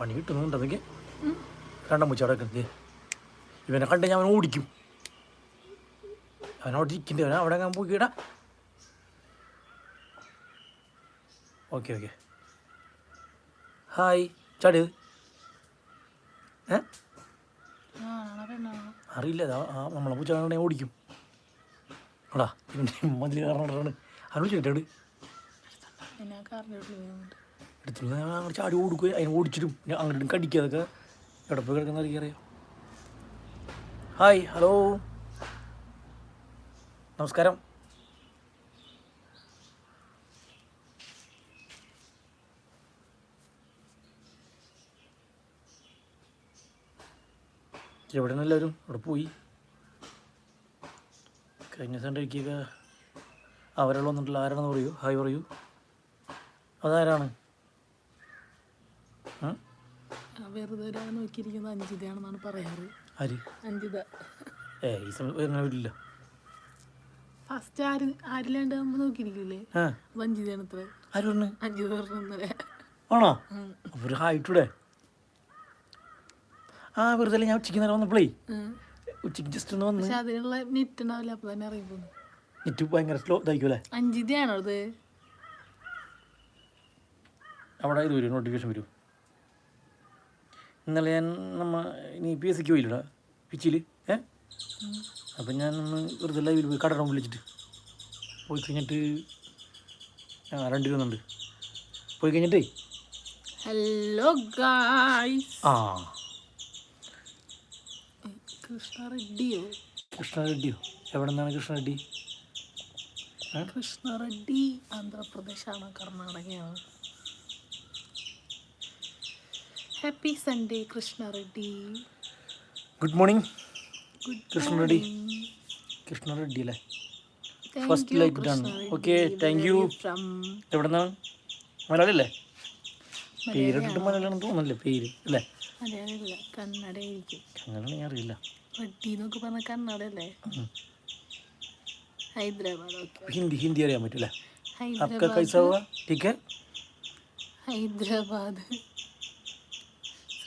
പണി കിട്ടുന്നുണ്ടെങ്കിൽ അതൊക്കെ കണ്ട മുച്ചവിടെ കിടക്കുന്നത് ഇവനെ കണ്ട് ഞാൻ അവനെ ഓടിക്കും. അവനോട് ഇരിക്കണ്ടേ. അവനെ അവിടെ ഞാൻ പോയിടാ ഓക്കെ ഓക്കെ. ഹായ് ചാടിയത് ഏ? അറിയില്ല നമ്മളെ പൂച്ച ഓടിക്കും. എടാ ഇവന്റെ മതിൽ കാരണം അവൻ വിളിച്ചിട്ടുണ്ട് എടുത്തു അങ്ങോട്ട് ചാടി ഓടിക്കുകയും അതിനെ ഓടിച്ചിട്ടും അങ്ങോട്ടും കടിക്കുക അതൊക്കെ എവിടെ പോയി കിടക്കുന്ന അറിയാം ഹായ് ഹലോ നമസ്കാരം. എവിടെ എല്ലാവരും അവിടെ പോയി. കഴിഞ്ഞ സണ്ടേക്കൊക്കെ അവരെല്ലാം വന്നിട്ടില്ല ആരാണെന്ന് പറയൂ. ഹായ് പറയൂ. അതാരാണ്? വെറുതെ ഒരാൾ നോക്കിയിരിക്കുന്നത് അഞ്ചിതയാണെന്നാണ് പറയാറ്. ആര്? അഞ്ചിത ഏ ഈ സമയം വരുന്ന വരില്ല ഫസ്റ്റ് ആര് ആരില്ലാണ്ട് നമ്മൾ നോക്കിയിരിക്കില്ലേ? ആ. അത് അഞ്ചിതയാണ് ഇത്ര ആര് പറഞ്ഞു? അഞ്ചിത പറഞ്ഞേ ആണോ? ഒരു ഹായിട്ടൂടെ ആ വെറുതെ ഞാൻ ഉച്ചയ്ക്ക് നേരം വന്നപ്പോളേ? ഉച്ചയ്ക്ക് ജസ്റ്റ് ഒന്ന് വന്ന്. പക്ഷെ അതിനുള്ള നെറ്റ് ഉണ്ടാവില്ല അപ്പൊ തന്നെ അറിയിപ്പോ നെറ്റ് ഭയങ്കര സ്ലോ ഇതായിരിക്കുമല്ലേ? അഞ്ചിതയാണോ അത്? അവിടെ ഇത് വരും നോട്ടിഫിക്കേഷൻ വരും. ഇന്നലെ ഞാൻ നമ്മ ഇനി പി എസ് സിക്ക് പോയില്ലടാ പിച്ചിൽ ഏ? അപ്പം ഞാൻ ഒന്ന് വെറുതെ ലൈവിൽ പോയി കടണം വിളിച്ചിട്ട് പോയി കഴിഞ്ഞിട്ട് ആ രണ്ട് വന്നുണ്ട് പോയി കഴിഞ്ഞിട്ടേ? ഹലോ ഗായ്സ് ആ. കൃഷ്ണ റെഡ്ഡിയോ? കൃഷ്ണ റെഡ്ഡിയോ. എവിടെ നിന്നാണ് കൃഷ്ണ റെഡ്ഡി? കൃഷ്ണ റെഡ്ഡി ആന്ധ്രാപ്രദേശാണ് കർണാടകയാണ്. Happy Sunday Krishna Reddy good morning Krishna Reddy Krishna Reddy അല്ലേ? First like done okay thank you എവിടെ നിന്നാണ് മലയാളി അല്ലേ? പേരിട്ടിട്ട് മലയാളം തോന്നല്ലേ പേര് അല്ലേ? കന്നഡയായിരിക്കും. കന്നഡ അറിയില്ല. പറഞ്ഞ കന്നഡ അല്ലേ? ഹൈദരാബാദ് ഹിന്ദി ഹിന്ദി അറിയാൻ പറ്റൂല Hyderabad. Hyderabad.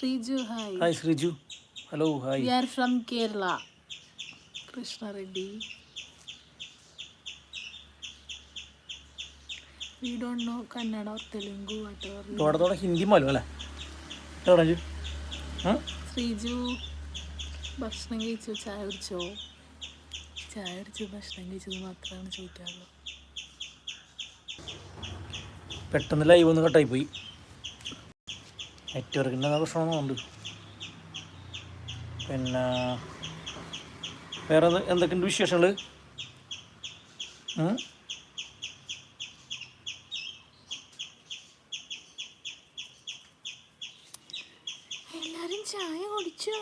Sreeju hi. Hi Sreeju. Hello hi. We are from Kerala Krishna Reddy. We don't know Kannada or Telugu whatever Hindi മാലും അല്ലേ? ശ്രീജു? ഭക്ഷണം കഴിച്ചു ചായ കുടിച്ചോ? ചായ കുടിച്ചു ഭക്ഷണം കഴിച്ചത് മാത്രമാണ് ചോദിക്കാറുള്ളത് പെട്ടെന്ന് ലൈവ് ഒന്ന് കട്ടായി പോയി. നെറ്റ്വർക്കിന്റെ പ്രശ്നമൊന്നുമുണ്ട്. പിന്നെ വേറെ എന്ത് എന്തൊക്കെയുണ്ട് വിശേഷങ്ങൾ എല്ലാരും ചായ കുടിച്ചോ?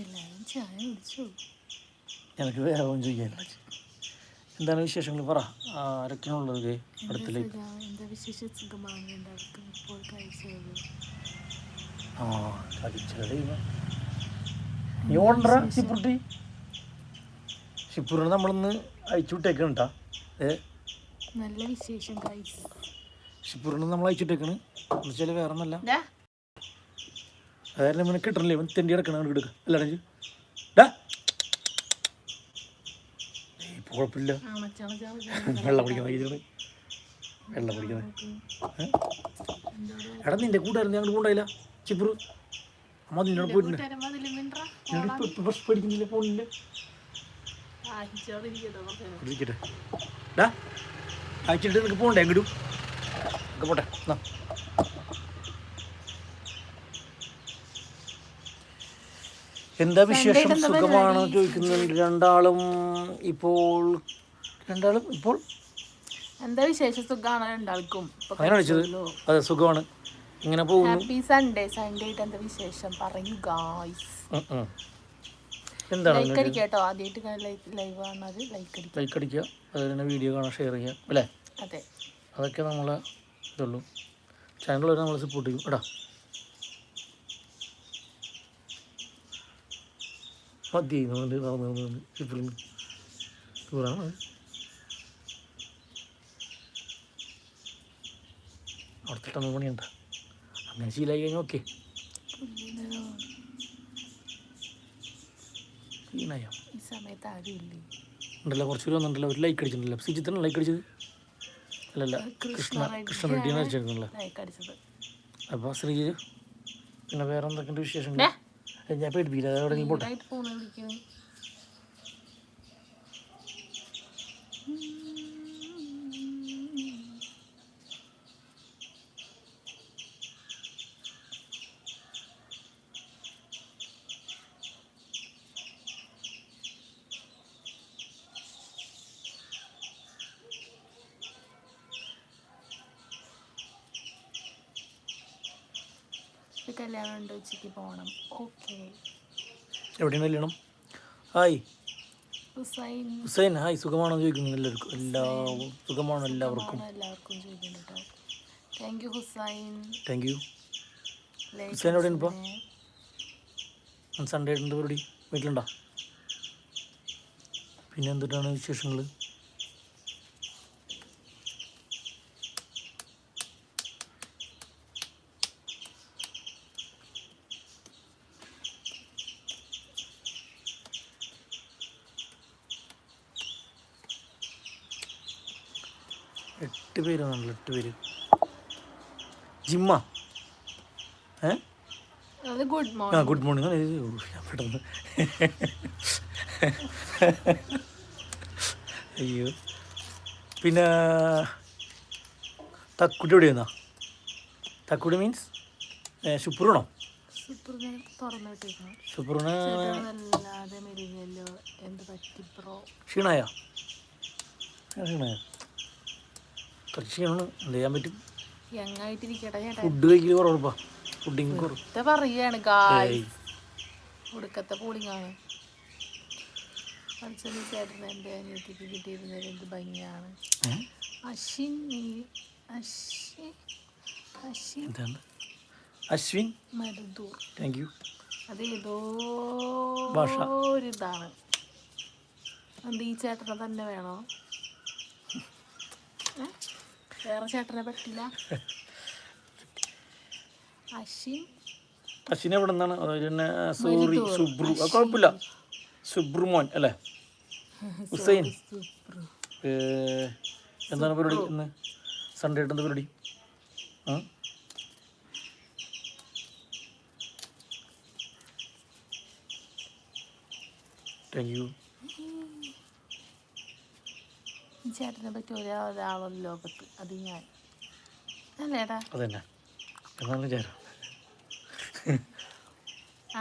എല്ലാരും ചായ കുടിച്ചോ? എനിക്ക് വേറെ ഒന്നും ചെയ്യാനില്ല എന്താണ് വിശേഷങ്ങൾ? പറ. ആരൊക്കെയാണുള്ളത്? അടുത്തിലേക്ക്. ആ കഴിച്ചത് നീ ഓണ്ടറ ഷിപ്പുട്ടി ഷിപ്പുറിനെ നമ്മളിന്ന് അയച്ചു വിട്ടേക്കണം കേട്ടാ ഏ? നല്ല വിശേഷം ഷിപ്പുറിനെ നമ്മൾ അയച്ചിട്ടേക്കണ് എന്ന് വെച്ചാൽ വേറെ ഒന്നല്ല. അതായത് ഇവനെ കിട്ടണില്ലേ. ഇവൻ തെണ്ടി കിടക്കണം എടുക്കുക അല്ലാണ്ട് ഡാ കുഴപ്പമില്ല. വെള്ളം കുടിക്കാൻ വൈകിട്ട് വെള്ളം കുടിക്കുന്നത്? എടാ നിന്റെ കൂട്ടായിരുന്നു അങ്ങോട്ട് കൊണ്ടായില്ല ചിപ്പുറു അമ്മ നിന്നോട് പോയിട്ടുണ്ട്. ബസ് പഠിക്കുന്നില്ല ഫോണില്ല ഇരിക്കട്ടെ ഡാ അയച്ചിട്ട് നിനക്ക് പോകണ്ടേ എങ്ങോട്ടും പോട്ടെ. എന്നാ എന്താ വിശേഷം? സുഖമാണോ ചോദിക്കുന്നുണ്ട് രണ്ടാളും ഇപ്പോൾ രണ്ടാളും ഇപ്പോൾ എന്താ വിശേഷം? സുഖമാണ് രണ്ടാൾക്കും. അങ്ങനെ വിളിച്ചത്? അതെ സുഖമാണ്. ഇങ്ങനെ പോകുന്നു. ഹാപ്പി സൺഡേ സൺഡേ ആയിട്ട് എന്താ വിശേഷം? പറയൂ ഗായ്സ്. എന്താണ് ലൈക്ക് അടിക്കുക കേട്ടോ ആദ്യമായിട്ട് ലൈവ് കാണുന്നത് ലൈക്ക് അടിക്കുക. ലൈക്ക് അടിക്കുക. അതുപോലെ തന്നെ വീഡിയോ കാണാൻ ഷെയർ ചെയ്യുക അല്ലേ? അതെ. അതൊക്കെ നമ്മളെ ഇതുള്ളൂ. ചാനൽ വരെ നമ്മൾ സപ്പോർട്ട് ചെയ്യും. എടാ മതി. നോണ്ട് നടന്ന് നടന്ന് ചിപ്പിളിന് ദൂരാണ്. അവിടുത്തെ ടമ്മ പണിയുണ്ട. അങ്ങനെ ശീലമായി കഴിഞ്ഞാൽ ഓക്കെ. ഉണ്ടല്ലോ കുറച്ച് പേര് വന്നിട്ടുണ്ടല്ലോ ഒരു ലൈക്ക് അടിച്ചിട്ടുണ്ടല്ലോ. സിജിത്തിന് ലൈക്ക് അടിച്ചത്? അല്ലല്ല കൃഷ്ണ കൃഷ്ണ റെഡ്ഡിയാണ് അടിച്ചിട്ടുണ്ടല്ലോ അപ്പോൾ ശ്രീജ് പിന്നെ വേറെ എന്തൊക്കെയുണ്ട് വിശേഷങ്ങൾ? ഞാൻ പേടിപ്പിക്കില്ല അവിടെ നീ പോട്ടെ. ഒരു കല്യാണം ഉണ്ട് ഉച്ചയ്ക്ക് പോകണം ഓക്കെ. എവിടെയാണ് കല്യാണം? ഹായ്. ഹുസൈൻ. ഹുസൈൻ ഹായ്. സുഖമാണോ ചോദിക്കുന്നു എല്ലാവർക്കും. എല്ലാ സുഖമാണോ എല്ലാവർക്കും? എല്ലാവർക്കും ചോദിക്കുന്നുണ്ട് കേട്ടോ. Thank you Hussain. Thank you Hussain എവിടെയാണ് ഇപ്പോൾ. സൺഡേ ഉണ്ട് പരിപാടി? വീട്ടിലുണ്ടോ? പിന്നെ എന്തിട്ടാണ് വിശേഷങ്ങൾ എട്ട് പേര് വന്നുള്ളൂ എട്ട് പേര് ജിമ്മ. ഏ? ആ മോർണിംഗ്. Good morning. ഞാൻ പെട്ടെന്ന്. അയ്യോ. പിന്നെ തക്കുടി എവിടെ വന്നാ തക്കുടി മീൻസ് ശുപ്രൂണോ ക്ഷീണായ? ക്ഷീണായ? ക്ഷീണമാണ് എന്ത് ചെയ്യാൻ പറ്റും? ഫുഡ് കഴിക്കൽ കുറവാ. ഫുഡിങ് കുറവ്. പറയാണ്. ഒടുക്കത്തെ പോളിങ്ങാണ് പഠിച്ചത് ചേട്ടൻ എന്റെ അനിയത്തിക്ക് കിട്ടിയിരുന്നത് എന്ത് ഭംഗിയാണ്. ഏ? അശ്വിൻ നീ- അശ്വിൻ അശ്വിൻ. എന്താണ്? അശ്വിൻ? മരുദൂർ താങ്ക് യു അത് ഏതോ ഭാഷ. ഒരിതാണ്. എന്ത് ഈ ചേട്ടനെ തന്നെ വേണോ? വേറെ ചേട്ടനെ പറ്റില്ല. അശ്വിൻ. അശ്വിൻ എവിടെ നിന്നാണ് പിന്നെ സോറി സുബ്രു. കുഴപ്പമില്ല. സുബ്രുമോൻ അല്ലേ? ഹുസൈൻ. എന്താണ് പരിപാടി ഇന്ന്? സൺഡേ ആയിട്ട് എന്താ പരിപാടി? ആ? താങ്ക് യു ഈ ചേട്ടനെ പറ്റി ഒരാളൊരു ലോകത്ത്. അത് ഞാൻ. അല്ലേടാ അതന്നെ. എന്നാണ് വിചാരം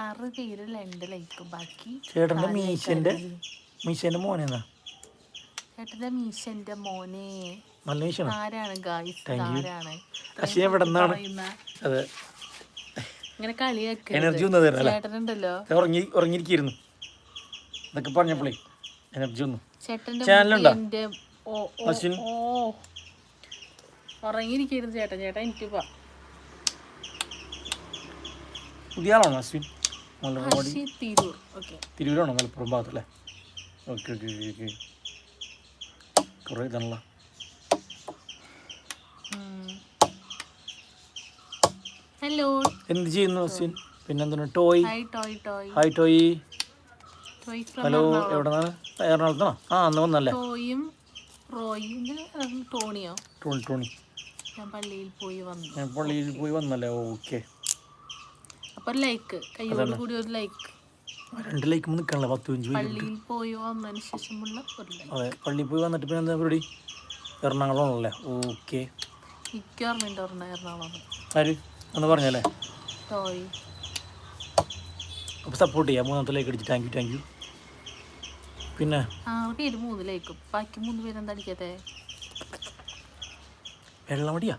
ആറ് പേര് രണ്ട് ലൈക്ക്. ബാക്കി ചേട്ടന്റെ മീശന്റെ മീശന്റെ മോനെന്നാ ചേട്ടന്റെ മീശന്റെ മോനെ. നല്ല മീശാണ് ആരാണ് ഗായ്സ്. ആരാണ്? അശ്വിൻ എവിടെ നിന്നാണ്. പറയുന്ന. അതെ. ഇങ്ങനെ കളിയാക്കരുത്. എനർജി ഒന്നും തരാം അല്ലേ? ചേട്ടനുണ്ടല്ലോ. ഉറങ്ങി ഉറങ്ങിയിരിക്കുന്നു ഇതൊക്കെ പറഞ്ഞപ്പോഴേ എനർജി ഒന്നും ചേട്ടന്റെ ചാനലുണ്ടോ? മുടി എന്റെ ഓ ഓ അശ്വിൻ? ഓ. ഉറങ്ങിയിരിക്കരുത് ചേട്ടൻ ചേട്ടൻ എനിക്ക് പോ പുതിയ ആളാണോ അശ്വിൻ? മലർവാടി അശ്വിൻ തിരൂർ. ഓക്കെ. തിരൂരാണോ മലപ്പുറം ഭാഗത്ത് അല്ലേ ഓക്കെ ഓക്കെ ഓക്കെ ഓക്കെ. കുറേ ഇതാണല്ലോ. ഹലോ. എന്ത് ചെയ്യുന്നു അശ്വിൻ? പിന്നെന്താണ്? Toy. Hi toy toy. Hi toy. Toy from hello എവിടെ നിന്നാണ് എറണാകുളത്താണോ? ആ അന്ന് വന്നല്ലേ? ടോയും ടോണിയോ ടോണി ടോണി ഞാൻ പള്ളിയിൽ പോയി വന്നു. ഞാൻ പള്ളിയിൽ പോയി വന്നല്ലേ? ഓക്കെ. അപ്പൊ ലൈക്ക് കയ്യോട് കൂടി ഒരു ലൈക്ക്. രണ്ട് ലൈക്ക് നിൽക്കണല്ലോ പത്ത് പേര് പള്ളിയിൽ പോയി വന്നതിന് ശേഷമുള്ള ഒരു ലൈക്ക്. അതെ പള്ളിയിൽ പോയി വന്നിട്ട് പിന്നെ എന്താ പരിപാടി? എറണാകുളമാണല്ലേ? ഓക്കെ. എനിക്ക് ഓർമ്മയുണ്ട് ഓർമ്മ എറണാകുളം ആര്? എന്ന് പറഞ്ഞല്ലേ? അപ്പോൾ സപ്പോർട്ട് ചെയ്യാം. മൂന്നാമത്തെ ലൈക്ക് അടിച്ച്. താങ്ക് യു താങ്ക് യു പിന്നെ? ആറ് പേര് മൂന്ന് ലൈക്കും ബാക്കി മൂന്ന് പേര് എന്താ അടിക്കാത്തെ? വെള്ളം അടിയാ?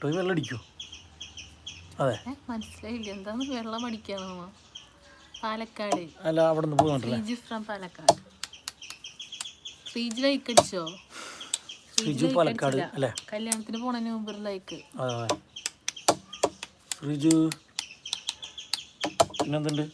ടോയ് വെള്ളം അടിക്കോ? അതെ. മനസ്സിലായില്ല. എന്താണ് വെള്ളം അടിക്കാണോ പാലക്കാട്. അല്ല അവിടെ നിന്ന് പോകുന്നുണ്ടല്ലേ ഫ്രം പാലക്കാട്. ശ്രീജി ലൈക്ക് അടിച്ചോ? ശ്രീജു പാലക്കാട് അല്ലേ? കല്യാണത്തിന് പോണതിന് മുമ്പ് ലൈക്ക്. ശ്രീജു പിന്നെന്തുണ്ട്?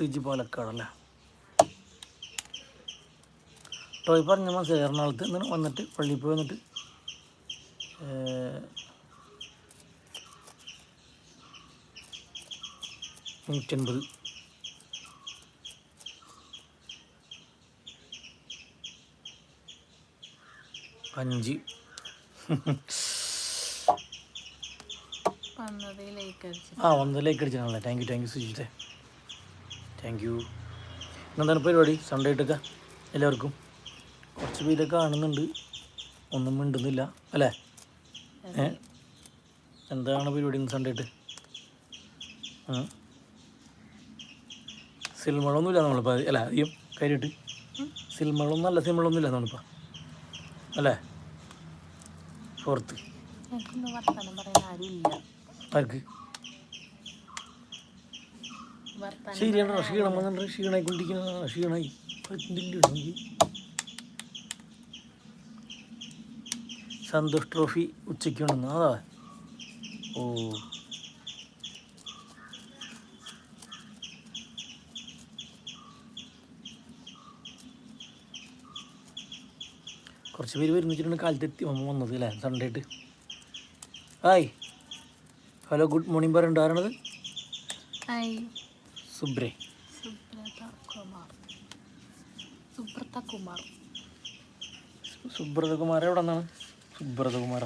ശ്രീജി പാലക്കാടല്ലേ? ടോയ് പറഞ്ഞ മാസം എറണാകുളത്ത് നിന്ന് വന്നിട്ട് പള്ളിയിൽ പോയി വന്നിട്ട് നൂറ്റൻപത്. അഞ്ച്. ആ വന്നതിലേക്ക് അടിച്ചാണല്ലേ താങ്ക് യു താങ്ക് യു സുജിത്തെ. താങ്ക് യു ഇന്നെന്താണ് പരിപാടി? സൺഡേ ആയിട്ടൊക്കെ എല്ലാവർക്കും കുറച്ച് പേരൊക്കെ കാണുന്നുണ്ട്. ഒന്നും മിണ്ടുന്നില്ല. അല്ലേ? ഏ? എന്താണ് പരിപാടി ഇന്ന് സൺഡേ ആയിട്ട് സിൽമളൊന്നുമില്ല നമ്മളിപ്പോൾ അല്ല അധികം കാര്യമായിട്ട് സിൽമളൊന്നും നല്ല സിൽമളൊന്നുമില്ല നമ്മളിപ്പോൾ അല്ലേ? ഫോർത്ത് ആർക്ക്? ശരിയാണ്? ക്ഷീണം വന്നിട്ട് ക്ഷീണമായി കൊണ്ടിരിക്കുന്ന ക്ഷീണമായി എനിക്ക് സന്തോഷ് ട്രോഫി ഉച്ചയ്ക്ക് ഉണ്ടെന്ന് അതാ. ഓ. കുറച്ച് പേര് വരുന്നിട്ടുണ്ട് കാലത്ത് എത്തി. അമ്മ വന്നത് അല്ലേ? സൺഡേ ആയിട്ട്. ഹായ് ഹലോ ഗുഡ് മോർണിംഗ് പറയുന്നുണ്ട് ആരാണത് ഹായ് സുബ്രേ. സുബ്രത കുമാർ. സുബ്രത കുമാർ. സുബ്രതകുമാർ എവിടെ നിന്നാണ് സുബ്രതകുമാര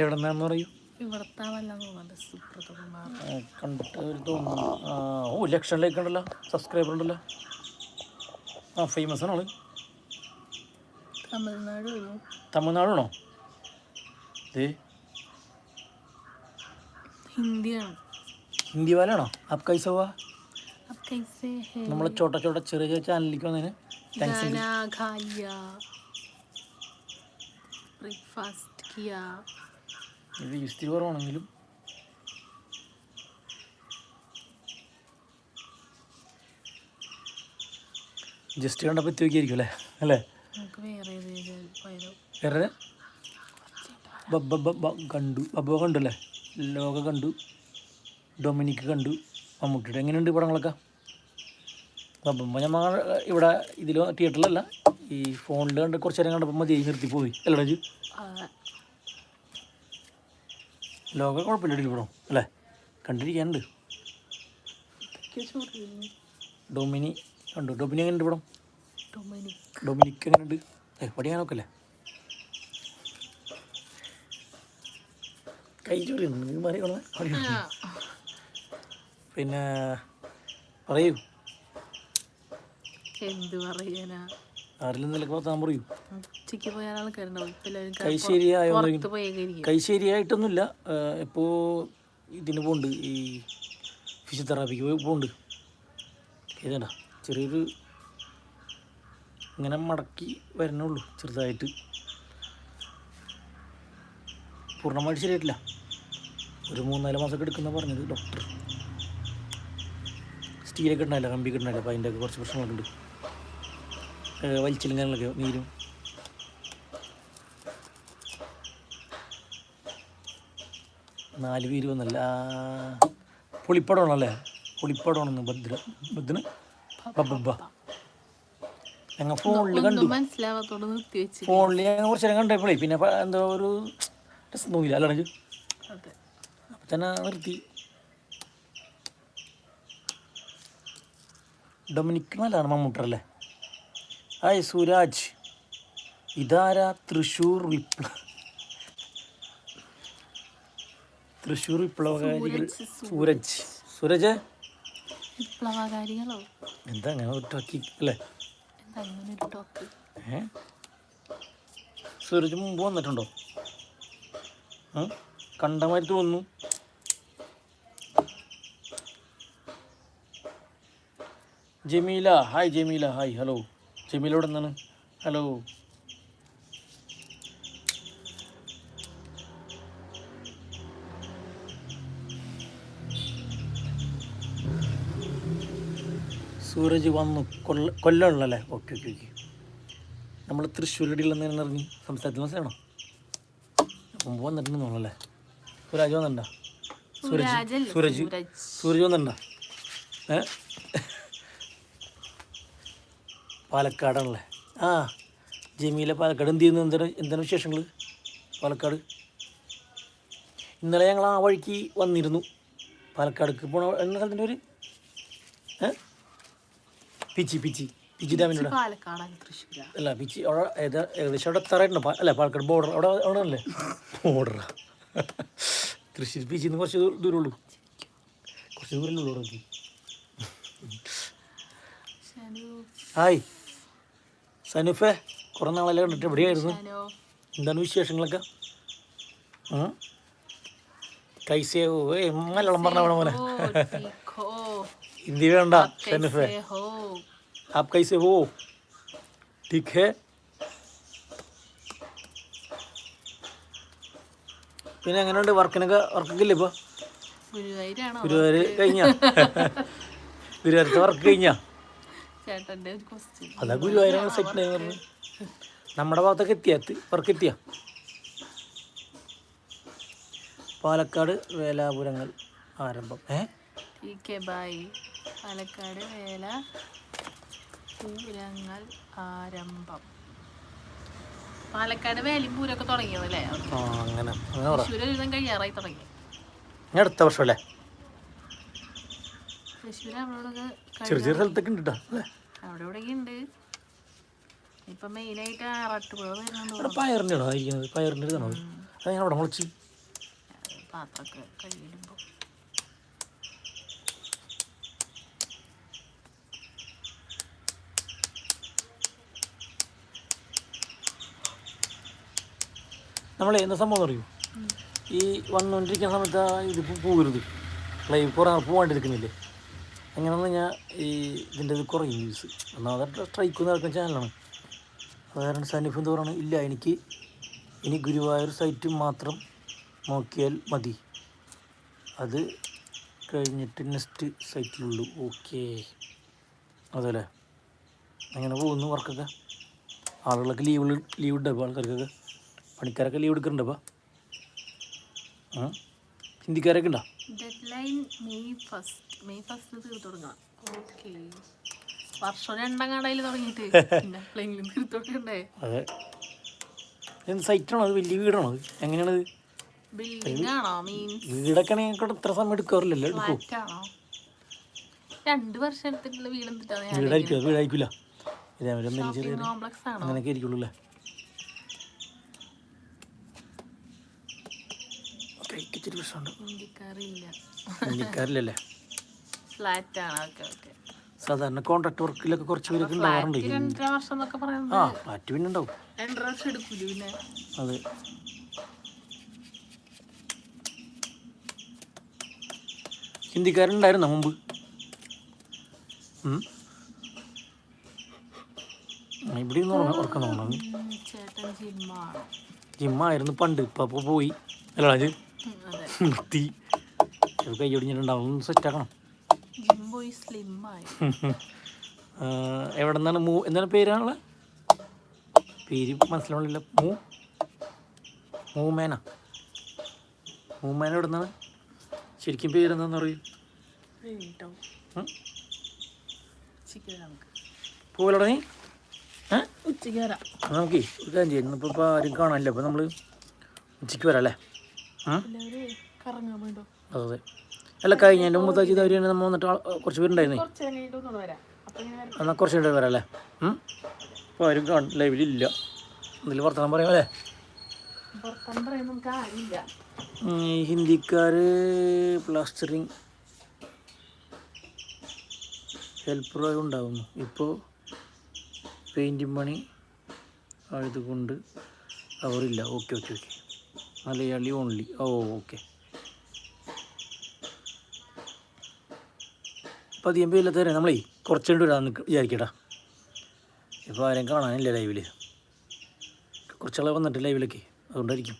എവിടെ നിന്നാന്ന് പറയൂ? കണ്ടിട്ട് ഒരു തോന്നുന്നു. ഓ ലക്ഷം ലൈക്ക് ഉണ്ടല്ലോ. സബ്സ്ക്രൈബർ ഉണ്ടല്ലോ. ആ ഫേമസ് ആണ് ആൾ. തമിഴ്നാട് തമിഴ്നാടാണോ ഹിന്ദിയാണ്. ഹിന്ദി വാലാണോ? അപ് കൈസ ഹുവാ നമ്മളെ ചോട്ട ചോട്ട ചെറിയ ചെറിയ ചാനലിലേക്ക് വന്നതിന് താങ്ക്സ് ഇത് ഇസ്തിരി കുറവാണെങ്കിലും ജസ്റ്റ് കണ്ടപ്പോ എത്തി നോക്കിയായിരിക്കും അല്ലേ? അല്ലേ? വേറെ കണ്ടു. ബബ്ബ കണ്ടു അല്ലേ? ലോക കണ്ടു. ഡൊമിനിക്ക് കണ്ടു. മമ്മൂട്ടിയുടെ എങ്ങനെയുണ്ട് പടങ്ങളൊക്കെ? അപ്പം ഞമ്മ ഇവിടെ ഇതിൽ തിയേറ്ററിലല്ല ഈ ഫോണിൽ കണ്ട് കുറച്ച് നേരം കണ്ടപ്പോൾ മതി നിർത്തി പോയി. അല്ലേ ജി ലോക കുഴപ്പമില്ല അടിയിൽ പടം അല്ലേ? കണ്ടിരിക്കാനുണ്ട്. ഡൊമിനി കണ്ടു. ഡൊമിനി എങ്ങനെയുണ്ട് പടം? ഡൊമിനിക് ഡൊമിനിക്ക് എങ്ങനെയുണ്ട്? ഏ പഠിക്കാനൊക്കെ കൈ ചൊറി മറിയണം പിന്നെ പറയൂ. എന്ത് പറയാനാ? ആരെങ്കിലും നിലയ്ക്ക് വർത്താൻ പറയൂ. ഉച്ചയ്ക്ക് പോയ ആൾക്കാരുണ്ടാവും. ഇപ്പൊ ഇപ്പോൾ ഇതിന് പോണ്ട്. ഈ ഫിസിയോതെറാപ്പിക്ക് പോയി പോണ്ട്. ഏതാ ചെറിയൊരു ഇങ്ങനെ മടക്കി വരണേ വരണുള്ളൂ ചെറുതായിട്ട്. പൂർണമായിട്ട് ശരിയായിട്ടില്ല. ഒരു മൂന്നാൽ മാസമൊക്കെ എടുക്കുന്ന പറഞ്ഞത് ഡോക്ടർ. സ്റ്റീലൊക്കെ ഉണ്ടായില്ല കമ്പി ഉണ്ടായില്ല അപ്പോൾ അതിന്റെയൊക്കെ കുറച്ച് പ്രശ്നങ്ങളൊക്കെ ഉണ്ട്. വലിച്ചിലും കാര്യങ്ങളൊക്കെ നീരും. നാല് പേര് വന്നല്ല? പുളിപ്പടമാണല്ലേ? പുളിപ്പടമാണെന്ന് ഭദ്ര ഭദ്ര ബബ്ബ ഞങ്ങൾ ഫോണിൽ കണ്ടു. ഫോണിൽ ഞങ്ങൾ കുറച്ച് നേരം കണ്ടപ്പോഴേ പിന്നെ എന്തോ ഒരു രസം തോന്നിയില്ല അല്ലാണ്ട് അപ്പം തന്നെ നിർത്തി. ഡൊമിനിക് നല്ലതാണ് മമ്മൂട്ടറല്ലേ? ഹായ് സുരാജ്. ഇതാരാ തൃശ്ശൂർ വിപ്ല തൃശ്ശൂർ വിപ്ലവകാരികൾ സൂരജ് സൂരജ്. വിപ്ലവകാരികളോ? എന്താ അങ്ങനെ അല്ലേ? ഒരു ടോക്ക് ഏ? സൂരജ് മുമ്പ് വന്നിട്ടുണ്ടോ? ആ? കണ്ട തോന്നുന്നു. Jameela hi Jameela hi hello Jameela ഇവിടെ നിന്നാണ് ഹലോ സൂരജ് വന്നു. കൊല്ല കൊല്ലമുള്ളല്ലേ ഓക്കെ ഓക്കെ ഓക്കെ നമ്മൾ തൃശ്ശൂരടിയിൽ നിന്ന് ഇറങ്ങി സംസാരത്തിൽ മനസ്സിലാണോ മുമ്പ് വന്നിട്ടുണ്ടെന്നുള്ളല്ലേ സുരാജ് സൂരജ് വന്നിട്ടുണ്ടോ സൂരജ് സൂരജ്. സൂരജ് വന്നിട്ടുണ്ടോ? ഏ? പാലക്കാടാണല്ലേ? ആ ജമീല പാലക്കാട്. എന്ത് ചെയ്യുന്നു? എന്താണ് എന്താണ് വിശേഷങ്ങൾ പാലക്കാട്. ഇന്നലെ ഞങ്ങൾ ആ വഴിക്ക് വന്നിരുന്നു. പാലക്കാടേക്ക് പോണ എന്ന സ്ഥലത്തിന്റെ ഒരു പിച്ചി പിച്ചി. പിച്ചി ഡാമിന്റെ അല്ല പിച്ചി അവിടെ ഏതാ ഏകദേശം അവിടെ തറയിട്ടുണ്ട്. അല്ലേ പാലക്കാട് ബോർഡർ അവിടെ അവിടെ അല്ലേ? ബോർഡറാ. തൃശ്ശൂർ പിച്ചിൽ നിന്ന് കുറച്ച് ദൂരമുള്ളൂ. കുറച്ച് ദൂരമല്ലേ ഉള്ളൂ ഹായ്. സനുഫേ കുറേ നാളല്ലേ കണ്ടിട്ട് എവിടെയായിരുന്നു ഷനു എന്താണ് വിശേഷങ്ങളൊക്കെ ഉം? കൈസേ ഓ ഏ മലയാളം പറഞ്ഞ പോലെ ഓ ടിക്കോ ഹിന്ദി വേണ്ട സനുഫേ कैसे हो आप कैसे हो ठीक है പിന്നെ എങ്ങനെയുണ്ട് വർക്കിനൊക്കെ വർക്കൊക്കെ ഇല്ല ഇപ്പോൾ ഗുരുവായൂരാണോ ഗുരുവായൂർ കഴിഞ്ഞ ഗുരുവായൂരത്തെ വർക്ക് കഴിഞ്ഞ ചേട്ടന്റെ ഒരു ക്വസ്റ്റ്യൻ അതാ ഗുരുവായൂരാണ് സെറ്റ് പറഞ്ഞു. നമ്മുടെ ഭാഗത്തൊക്കെ എത്തിയ? വർക്ക് എത്തിയ? പാലക്കാട് വേലാപുരങ്ങൾ ആരംഭം. ഏ? ടി കെ ബായി. പാലക്കാട് വേല പൂരങ്ങൾ ആരംഭം. പാലക്കാട് വേലയും തുടങ്ങിയതല്ലേ ആ അങ്ങനെ. അങ്ങനെ പറ. തൃശ്ശൂർ ഒരു കഴിയാറായി തുടങ്ങി. അടുത്ത വർഷം അല്ലേ? തൃശ്ശൂർ അവളോടൊക്കെ ചെറിയ ചെറിയ സ്ഥലത്തൊക്കെ ഉണ്ട് കേട്ടോ അല്ലേ? അവിടെ ഇവിടെ ഉണ്ട് ഇപ്പൊ മെയിനായിട്ട് ആറാട്ടുപുഴ വരുന്നുണ്ട് പയറിന്റെ ആണോ ഇരിക്കുന്നത് പയറിന്റെ ഇതാണോ അത്? ഞാൻ അവിടെ മുളച്ച്. പാത്രമൊക്കെ കഴുകിടുമ്പോൾ നമ്മളെ എന്താ സംഭവം അറിയൂ? ഈ വന്നുകൊണ്ടിരിക്കുന്ന സമയത്ത് ഇത് പോകരുത് ലൈവ് കുറേ പോകാണ്ടിരിക്കുന്നില്ലേ എങ്ങനെയാണെന്ന് കഴിഞ്ഞാൽ ഈ ഇതിന്റെ ഇത് കുറേ വ്യൂസ് ഒന്നാമത് സ്ട്രൈക്ക് നടക്കുന്ന ചാനലാണ് അതുകാരണം സനിഫ് എന്ത് പറയുന്നത് ഇല്ല എനിക്ക് ഇനി ഗുരുവായൂർ സൈറ്റ് മാത്രം നോക്കിയാൽ മതി. അത് കഴിഞ്ഞിട്ട് നെക്സ്റ്റ് സൈറ്റിലുള്ളൂ ഓക്കെ അതല്ലേ? അങ്ങനെ പോകുന്നു വർക്കൊക്കെ? ആളുകളൊക്കെ ലീവ് ലീവ് ഇട്ടപ്പോൾ ആൾക്കാർക്കൊക്കെ? പണിക്കാരൊക്കെ ലീവ് എടുക്കുന്നുണ്ടപ്പോൾ ഹിന്ദിക്കാരൊക്കെ ഉണ്ടോ? Deadline May first May first തീർത്തു തുടങ്ങാം ഓക്കെ. വർഷം രണ്ടാം കടയിൽ തുടങ്ങിയിട്ട്. പിന്നെ തീർത്തു അതെ. സൈറ്റാണോ അത്? വലിയ വീടാണോ അത്? എങ്ങനെയാണത്? ബിൽഡിംഗ് ആണോ മീൻസ് വീടൊക്കെ ഇത്ര സമയം എടുക്കാറില്ലല്ലോ എടുക്കൂ. ആണോ രണ്ട് വർഷം എടുത്തിട്ടുള്ള വീട് എന്തിട്ടാണ് ഞാൻ വീടായിരിക്കും? അത് വീടായിരിക്കില്ല ഇതേപോലെ എന്തെങ്കിലും ചെറിയ കോംപ്ലക്സ് ആണോ? അങ്ങനെയൊക്കെ അല്ലേ? ഇച്ചിരി പ്രശ്നമുണ്ട്. ഫ്ലാറ്റ് ആണ് ഓക്കെ ഓക്കെ. സാധാരണ കോൺട്രാക്ട് വർക്കിലൊക്കെ കുറച്ച് പേരൊക്കെ ഉണ്ടാവാറുണ്ട് ഫ്ലാറ്റ് രണ്ടര വർഷം എന്നൊക്കെ പറയുന്നത്. ആ ഫ്ലാറ്റ് പിന്നെ ഉണ്ടാവും. രണ്ടര വർഷം എടുക്കൂല പിന്നെ? അതെ. ഹിന്ദിക്കാരുണ്ടായിരുന്നോ മുമ്പ്? ഇവിടെ ഉറക്കുന്ന ഉറങ്ങ ഉറക്കം തോന്നുന്നു ഉം, ചേട്ടൻ ജിമ്മാണ് ജിമ്മായിരുന്നു പണ്ട്. ഇപ്പം അപ്പോൾ പോയി. അല്ല അത് അതെ. നിർത്തി. കൈ ഒടിഞ്ഞിട്ടുണ്ടാവും സെറ്റാക്കണം പോയി സ്ലിം ആയി എവിടെ നിന്നാണ് മൂ എന്താണ് പേരാണുള്ള പേര് മനസ്സിലാവണില്ല. മൂ? മൂമേന. മൂമേന എവിടെ നിന്നാണ് ശരിക്കും പേര് എന്താണെന്ന് പറയും പോകലട നീ? ഉച്ചയ്ക്ക് വരാം. നമുക്ക് ഒരു കാര്യം ചെയ്യുന്നു ഇന്നിപ്പോൾ ഇപ്പോൾ ആരും കാണാനില്ല. അപ്പോൾ നമ്മൾ ഉച്ചയ്ക്ക് വരാം അല്ലേ? അതെ അതെ. അല്ല കഴിഞ്ഞ. എന്റെ മുമ്പത്താഴ്ച ഇതാ ഒരു നമ്മൾ വന്നിട്ട് കുറച്ച് പേരുണ്ടായിരുന്നേ. എന്നാൽ കുറച്ച് പേര് വരാം അല്ലേ? ഇപ്പോൾ ആരും ലൈവിലില്ല എന്തെങ്കിലും വർത്തമാനം പറയാം അല്ലേ? ഹിന്ദിക്കാർ പ്ലാസ്റ്ററിങ് ഹെൽപ്പറായി ഉണ്ടാകുന്നു ഇപ്പോൾ പെയിന്റിങ് പണി ആയതുകൊണ്ട് അവരില്ല. Okay okay okay Malayali only oh okay ഇപ്പം അധികം പേരില്ലാത്ത തരാം നമ്മളേ കുറച്ചുകൊണ്ട് വരാമെന്ന് നിൽക്ക വിചാരിക്കട്ടാ ഇപ്പോൾ ആരെയും കാണാനില്ല ലൈവിൽ കുറച്ചാളെ വന്നിട്ട് ലൈവിലൊക്കെ? അതുകൊണ്ടായിരിക്കും.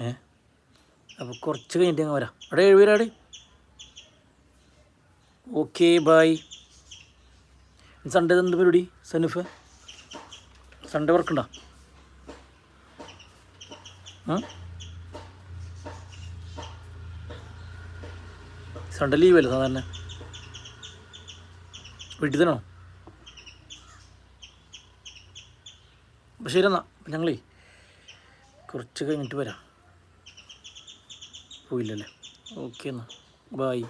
ഏ? അപ്പോൾ കുറച്ച് കഴിഞ്ഞിട്ട് അങ്ങ് വരാം. അവിടെ എഴുപേരാട് ഓക്കെ ബായ് സൺഡേ എന്ത് പരിപാടി സനുഫ്? സൺഡേ വർക്കുണ്ടോ? സൺഡേ സൺഡേ ലീവല്ലേ സാധാരണ? വീട്ടിൽ തന്നെ അപ്പം ശരി ഞങ്ങളേ കുറച്ച് കഴിഞ്ഞിട്ട് വരാം. പോയില്ലല്ലേ? ഓക്കെ എന്നാ ബായ്